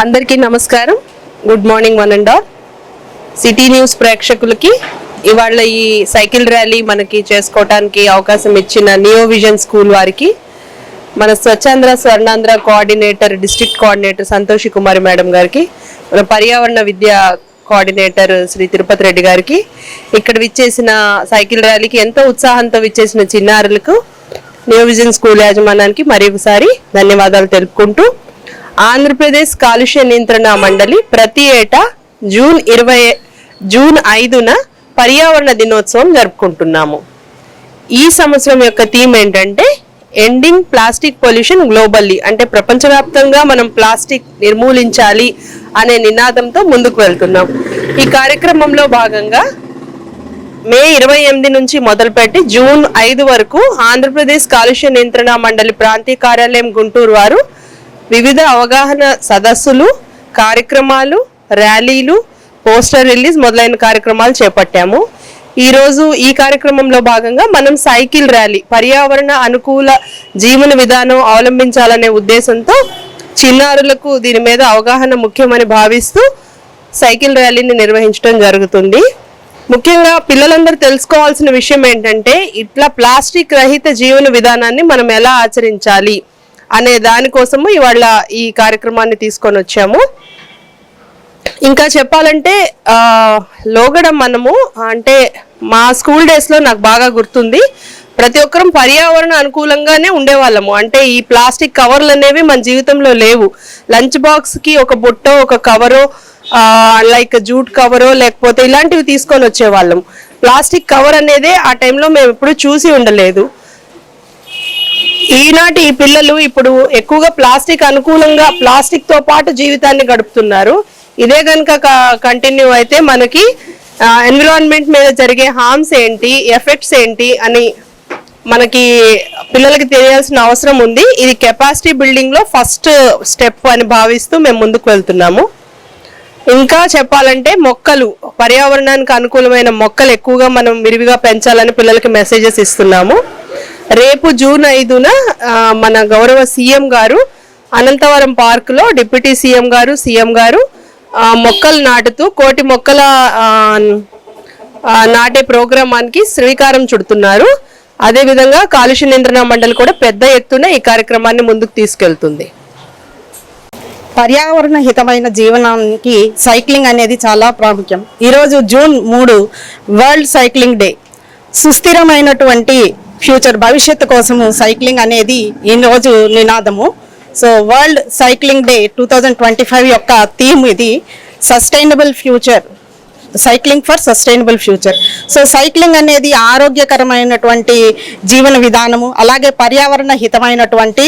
అందరికీ నమస్కారం. Good morning one and all city news ప్రేక్షకులకి ఇవాళ ఈ సైకిల్ ర్యాలీ మనకి చేసుకోవటానికి అవకాశం ఇచ్చిన నియో విజన్ స్కూల్ వారికి మన Swachhandhra Swarnandhra coordinator district coordinator Santoshi Kumari madam గారికి మన పర్యావరణ విద్య కోఆర్డినేటర్ శ్రీ తిరుపతి రెడ్డి గారికి ఇక్కడ విచ్చేసిన సైకిల్ ర్యాలీకి ఎంతో ఉత్సాహంతో విచ్చేసిన చిన్నారులకు న్యూ విజన్ స్కూల్ యాజమాన్యానికి మరొకసారి ధన్యవాదాలు తెలుపుకుంటూ ఆంధ్రప్రదేశ్ కాలుష్య నియంత్రణ మండలి ప్రతి ఏటా జూన్ ఇరవై జూన్ ఐదున పర్యావరణ దినోత్సవం జరుపుకుంటున్నాము. ఈ సంవత్సరం యొక్క థీమ్ ఏంటంటే ఎండింగ్ ప్లాస్టిక్ పొల్యూషన్ గ్లోబల్లీ. అంటే ప్రపంచవ్యాప్తంగా మనం ప్లాస్టిక్ నిర్మూలించాలి అనే నినాదంతో ముందుకు వెళ్తున్నాం. ఈ కార్యక్రమంలో భాగంగా మే ఇరవై ఎనిమిది నుంచి మొదలుపెట్టి జూన్ ఐదు వరకు ఆంధ్రప్రదేశ్ కాలుష్య నియంత్రణ మండలి ప్రాంతీయ కార్యాలయం గుంటూరు వారు వివిధ అవగాహన సదస్సులు కార్యక్రమాలు ర్యాలీలు పోస్టర్ రిలీజ్ మొదలైన కార్యక్రమాలు చేపట్టాము. ఈరోజు ఈ కార్యక్రమంలో భాగంగా మనం సైకిల్ ర్యాలీ పర్యావరణ అనుకూల జీవన విధానం అవలంబించాలనే ఉద్దేశంతో చిన్నారులకు దీని మీద అవగాహన ముఖ్యమని భావిస్తూ సైకిల్ ర్యాలీని నిర్వహించడం జరుగుతుంది. ముఖ్యంగా పిల్లలందరూ తెలుసుకోవాల్సిన విషయం ఏంటంటే ఇట్లా ప్లాస్టిక్ రహిత జీవన విధానాన్ని మనం ఎలా ఆచరించాలి? అనే దానికోసము ఇవాళ ఈ కార్యక్రమాన్ని తీసుకొని వచ్చాము. ఇంకా చెప్పాలంటే లోగడం లోగడ మనము అంటే మా స్కూల్ డేస్లో నాకు బాగా గుర్తుంది. ప్రతి ఒక్కరం పర్యావరణ అనుకూలంగానే ఉండేవాళ్ళము. అంటే ఈ ప్లాస్టిక్ కవర్లు అనేవి మన జీవితంలో లేవు. లంచ్ బాక్స్కి ఒక బుట్టో ఒక కవరో లైక్ జూట్ కవరో లేకపోతే ఇలాంటివి తీసుకొని వచ్చేవాళ్ళం. ప్లాస్టిక్ కవర్ అనేది ఆ టైంలో మేము ఎప్పుడు చూసి ఉండలేదు. ఈనాటి ఈ పిల్లలు ఇప్పుడు ఎక్కువగా ప్లాస్టిక్ అనుకూలంగా ప్లాస్టిక్తో పాటు జీవితాన్ని గడుపుతున్నారు. ఇదే కనుక కంటిన్యూ అయితే మనకి ఎన్విరాన్మెంట్ మీద జరిగే హార్మ్స్ ఏంటి ఎఫెక్ట్స్ ఏంటి అని మనకి పిల్లలకి తెలియాల్సిన అవసరం ఉంది. ఇది కెపాసిటీ బిల్డింగ్లో ఫస్ట్ స్టెప్ అని భావిస్తూ మేము ముందుకు వెళ్తున్నాము. ఇంకా చెప్పాలంటే మొక్కలు పర్యావరణానికి అనుకూలమైన మొక్కలు ఎక్కువగా మనం విరివిగా పెంచాలని పిల్లలకి మెసేజెస్ ఇస్తున్నాము. రేపు జూన్ ఐదున మన గౌరవ సీఎం గారు అనంతవరం పార్కులో డిప్యూటీ సీఎం గారు సీఎం గారు మొక్కలు నాటుతూ కోటి మొక్కల నాటే ప్రోగ్రామానికి శ్రీకారం చుడుతున్నారు. అదేవిధంగా కాలుష్య నియంత్రణ మండలి కూడా పెద్ద ఎత్తున ఈ కార్యక్రమాన్ని ముందుకు తీసుకెళ్తుంది. పర్యావరణ హితమైన జీవనానికి సైక్లింగ్ అనేది చాలా ప్రాముఖ్యం. ఈరోజు జూన్ మూడు వరల్డ్ సైక్లింగ్ డే. సుస్థిరమైనటువంటి ఫ్యూచర్ భవిష్యత్తు కోసము సైక్లింగ్ అనేది ఈ రోజు నినాదము. So world cycling day two thousand twenty five యొక్క థీమ్ ఇది sustainable future. Cycling for sustainable future. So cycling అనేది ఆరోగ్యకరమైనటువంటి జీవన విధానము అలాగే పర్యావరణ హితమైనటువంటి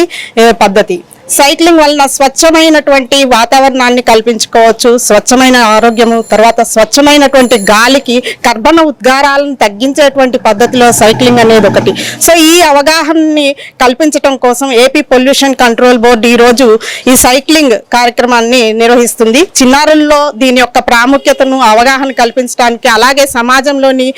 పద్ధతి. సైక్లింగ్ వలన స్వచ్ఛమైనటువంటి వాతావరణాన్ని కల్పించుకోవచ్చు స్వచ్ఛమైన ఆరోగ్యము తర్వాత స్వచ్ఛమైనటువంటి గాలికి కర్బన ఉద్గారాలను తగ్గించేటువంటి పద్ధతిలో సైక్లింగ్ అనేది ఒకటి. సో ఈ అవగాహనని కల్పించడం కోసం ఏపీ పొల్యూషన్ కంట్రోల్ బోర్డు ఈరోజు ఈ సైక్లింగ్ కార్యక్రమాన్ని నిర్వహిస్తుంది. చిన్నారుల్లో దీని యొక్క ప్రాముఖ్యతను అవగాహన కల్పించడానికి అలాగే సమాజంలోని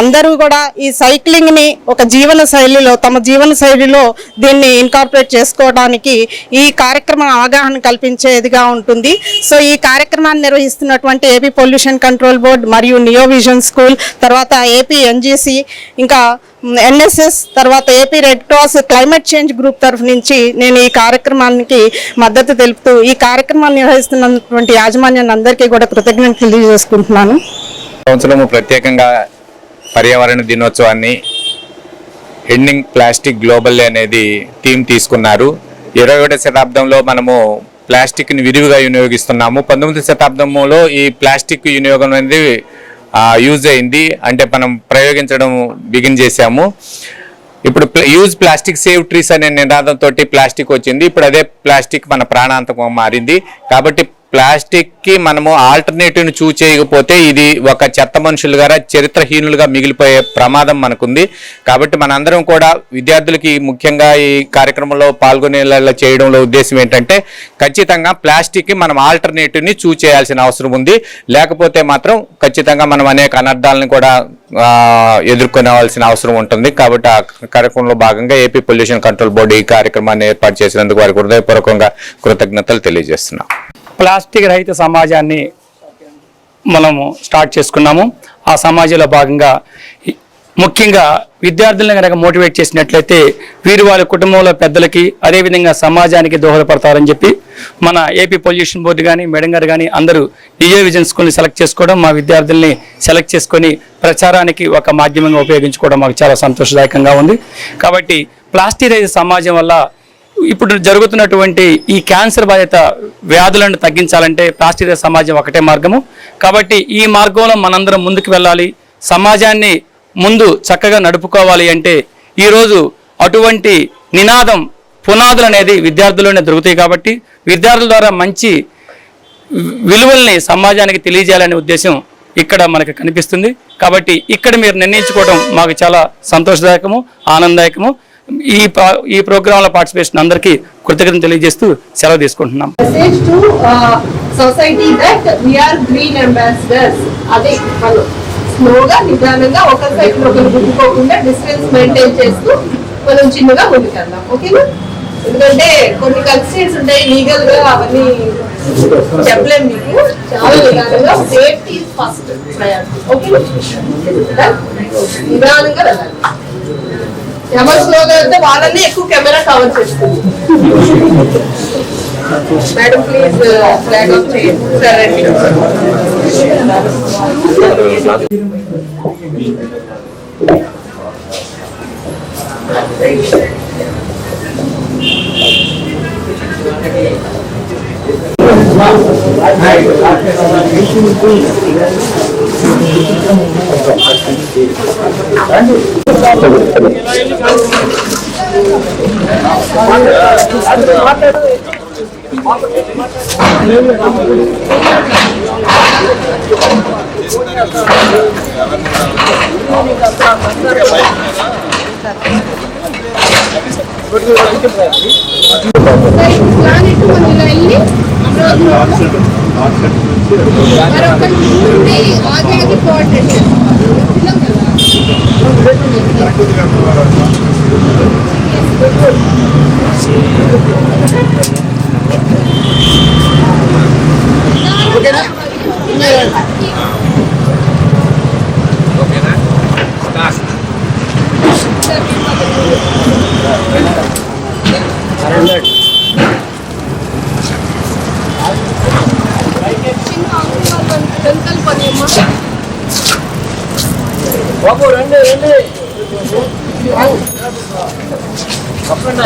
అందరూ కూడా ఈ సైక్లింగ్ని ఒక జీవన శైలిలో తమ జీవన శైలిలో దీన్ని ఇన్కార్పొరేట్ చేసుకోవడానికి ఈ కార్యక్రమం అవగాహన కల్పించేదిగా ఉంటుంది. సో ఈ కార్యక్రమాన్ని నిర్వహిస్తున్నటువంటి ఏపీ పొల్యూషన్ కంట్రోల్ బోర్డ్ మరియు నియో విజన్ స్కూల్ తర్వాత ఏపీ ఎన్జీసీ ఇంకా ఎన్ఎస్ఎస్ తర్వాత AP red cross climate change group తరఫు నుంచి నేను ఈ కార్యక్రమానికి మద్దతు తెలుపుతూ ఈ కార్యక్రమాన్ని నిర్వహిస్తున్నటువంటి యాజమాన్యాన్ని అందరికీ కూడా కృతజ్ఞతలు తెలియజేసుకుంటున్నాను. సంవత్సరము ప్రత్యేకంగా పర్యావరణ దినోత్సవాన్ని ఎండింగ్ ప్లాస్టిక్ గ్లోబల్ అనేది థీమ్ తీసుకున్నారు. ఇరవై ఒకటో శతాబ్దంలో మనము ప్లాస్టిక్ని విరివిగా వినియోగిస్తున్నాము. పంతొమ్మిది శతాబ్దంలో ఈ ప్లాస్టిక్ వినియోగం అనేది యూజ్ అయింది. అంటే మనం ప్రయోగించడం బిగిన్ చేశాము. ఇప్పుడు యూజ్ ప్లాస్టిక్ సేవ్ ట్రీస్ అనే నినాదంతో ప్లాస్టిక్ వచ్చింది. ఇప్పుడు అదే ప్లాస్టిక్ మన ప్రాణాంతకం మారింది. కాబట్టి ప్లాస్టిక్కి మనము ఆల్టర్నేటివ్ని చూస్ చేయకపోతే ఇది ఒక చెత్త మనుషులుగా చరిత్రహీనులుగా మిగిలిపోయే ప్రమాదం మనకుంది. కాబట్టి మనందరం కూడా విద్యార్థులకి ముఖ్యంగా ఈ కార్యక్రమంలో పాల్గొనేలా చేయడంలో ఉద్దేశం ఏంటంటే ఖచ్చితంగా ప్లాస్టిక్కి మనం ఆల్టర్నేటివ్ని చూస్ చేయాల్సిన అవసరం ఉంది. లేకపోతే మాత్రం ఖచ్చితంగా మనం అనేక అనర్థాలను కూడా ఎదుర్కొనవలసిన అవసరం ఉంటుంది. కాబట్టి ఆ కార్యక్రమంలో భాగంగా ఏపీ పొల్యూషన్ కంట్రోల్ బోర్డు ఈ కార్యక్రమాన్ని ఏర్పాటు చేసినందుకు వారికి హృదయపూర్వకంగా కృతజ్ఞతలు తెలియజేస్తున్నాం. ప్లాస్టిక్ రహిత సమాజాన్ని మనము స్టార్ట్ చేసుకున్నాము. ఆ సమాజంలో భాగంగా ముఖ్యంగా విద్యార్థులను కనుక మోటివేట్ చేసినట్లయితే వీరు వారి కుటుంబంలో పెద్దలకి అదేవిధంగా సమాజానికి దోహదపడతారని చెప్పి మన ఏపీ పొల్యూషన్ బోర్డు కానీ మేడం గారు కానీ అందరూ డిజే విజన్ స్కూల్ని సెలెక్ట్ చేసుకోవడం మా విద్యార్థుల్ని సెలెక్ట్ చేసుకొని ప్రచారానికి ఒక మాధ్యమంగా ఉపయోగించుకోవడం మాకు చాలా సంతోషదాయకంగా ఉంది. కాబట్టి ప్లాస్టిక్ రైతు సమాజం వల్ల ఇప్పుడు జరుగుతున్నటువంటి ఈ క్యాన్సర్ బాధిత వ్యాధులను తగ్గించాలంటే ప్లాస్టిక్ సమాజం ఒకటే మార్గము. కాబట్టి ఈ మార్గంలో మనందరం ముందుకు వెళ్ళాలి. సమాజాన్ని ముందు చక్కగా నడుపుకోవాలి అంటే ఈరోజు అటువంటి నినాదం పునాదులు అనేది విద్యార్థుల్లోనే దొరుకుతాయి కాబట్టి విద్యార్థుల ద్వారా మంచి విలువల్ని సమాజానికి తెలియజేయాలనే ఉద్దేశం ఇక్కడ మనకు కనిపిస్తుంది. కాబట్టి ఇక్కడ మీరు నిర్ణయించుకోవడం మాకు చాలా సంతోషదాయకము ఆనందదాయకము. ఈ ఈ ఈ ప్రోగ్రాంలో పార్టిసిపేషన్ అందరికీ కృతజ్ఞతలు తెలియజేస్తూ సెలవు తీసుకుంటున్నాం. Society that we are green ambassadors అదే మనం స్లోగా నిదానంగా ఒకరి సైడ్ ఒకరు డిస్టెన్స్ మెయింటైన్ చేస్తూ మనం చిన్నగా ముందుకెళ్దాం. ఓకేనా? ఎందుకంటే కొన్ని కన్స్టెంట్స్ ఉంటాయి లీగల్గా అవన్నీ చెప్పలేం మీకు. చాలా నిదానంగా సేఫ్టీ ఫస్ట్ ప్రయారిటీ ఓకే నిదానంగా వెళ్ళాలి. ఎవరు స్లోగా వెళ్తే వాళ్ళని ఎక్కువ కెమెరా కవర్ చేస్తుంది మేడం ప్లీజ్ ఫ్లాగ్ ఆఫ్ చేయండి సరే Thank you. ప్లాన్ ఇటు మనం వెళ్ళి అమరావతి ఓకేనా ఓకేనా స్టార్ట్ సరెండర్ டென்டல் பண்ணியம்மா பாப்போ ரெண்டு ரெண்டு. அப்புறம்